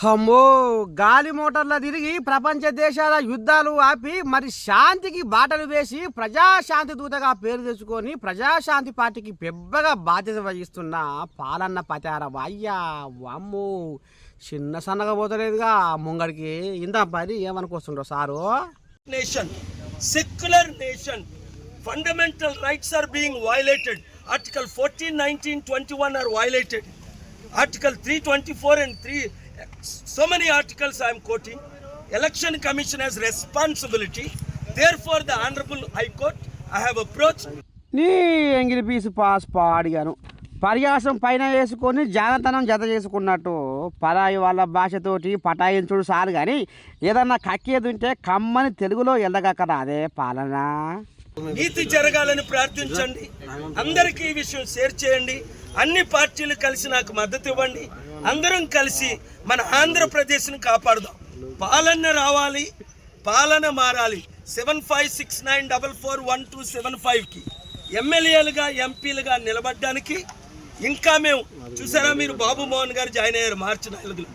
అమ్మో గాలి మోటార్ల తిరిగి ప్రపంచ దేశాల యుద్ధాలు ఆపి మరి శాంతికి బాటలు వేసి ప్రజాశాంతి దూతగా పేరు తెచ్చుకొని ప్రజాశాంతి పార్టీకి పెద్దగా బాధ్యత వహిస్తున్న పాలన్న పచార అయ్యా వామ్మో. చిన్న సన్నగా పోతలేదుగా ముంగడికి. ఇంత పని ఏమనుకొస్తుండో sir? Nation secular nation fundamental rights are being violated article fourteen nineteen twenty one are violated article three twenty four and three so many articles I am quoting. Election Commission has responsibility. Therefore, the Honorable High Court, I have approached. నీ ఎంగిలి పీసు pass పాడిగాను. పర్యాసం పైన వేసుకొని జానతనం జత చేసుకున్నట్టు పరాయి వాళ్ళ భాషతోటి పటాయించుడు sir కానీ ఏదన్నా కక్కేది ఉంటే కమ్మని తెలుగులో ఎల్లగక్కరా అదే పాలన. నీతి జరగాలని ప్రార్థించండి. అందరికీ ఈ విషయం షేర్ చేయండి. అన్ని పార్టీలు కలిసి నాకు మద్దతు ఇవ్వండి. అందరం కలిసి మన ఆంధ్రప్రదేశ్ని కాపాడుదాం. పాలన రావాలి పాలన మారాలి. Seven five six nine double four one two seven ఫైవ్కి ఎమ్మెల్యేలుగా ఎంపీలుగా నిలబడడానికి ఇంకా మేము చూసారా మీరు బాబు మోహన్ గారు జాయిన్ అయ్యారు మార్చి నాలుగులో.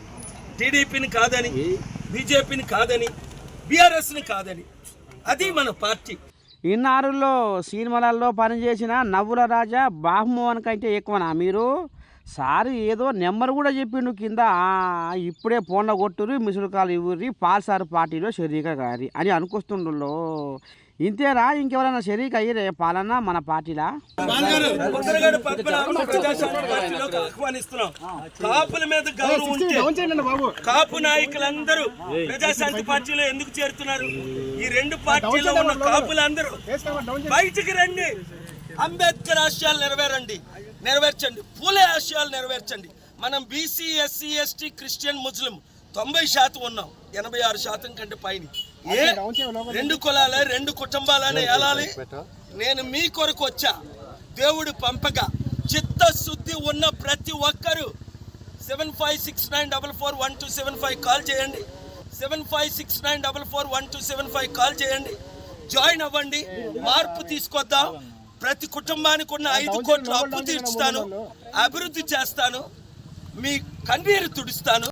టీడీపీని కాదని బీజేపీని కాదని బీఆర్ఎస్ని కాదని. అది మన పార్టీ. ఇన్నారుల్లో సినిమాలలో పనిచేసిన నవ్వుల రాజా బాహుమోహన్ కంటే ఎక్కువనా మీరు? సారి ఏదో నెంబర్ కూడా చెప్పిండు కింద ఇప్పుడే ఫోన్లో కొట్టురు మిసులు కాలు ఇవ్వరి పాల్సారు పార్టీలో షరీక గారి అని అనుకొస్తుండ్రులో ఇంతేరా ఇంకెవరైనా షరీక్ అయ్యరే పాలన మన పార్టీలా? కాపుల మీద గౌరవం ఉంటే కాపు నాయకులందరూ ప్రజాశాంతి పార్టీలో ఎందుకు చేరుతున్నారు? ఈ రెండు పార్టీలో ఉన్న కాపులందరూ బయటికి రండి. అంబేద్కర్ ఆశయాలు నెరవేరండి. నెరవేర్చండి. పూలే ఆశయాలు నెరవేర్చండి. మనం BC SC ST Christian Muslim తొంభై శాతం ఉన్నాం. ఎనభై ఆరు శాతం కంటే పైన. ఏ? రెండు కులాలే రెండు కుటుంబాలనే ఏలాలి? నేను మీ కొరకు వచ్చా. దేవుడు పంపగా. చిత్తశుద్ధి ఉన్న ప్రతి ఒక్కరూ seven five six nine double four one two seven five call చేయండి. Seven five six nine double four one two seven five call చేయండి. జాయిన్ అవ్వండి. మార్పు తీసుకొద్దాం. ప్రతి కుటుంబానికి ఉన్న ఐదు కోట్ల అప్పు తీర్చుతాను అభివృద్ధి చేస్తాను మీ కన్నీరు తుడుస్తాను.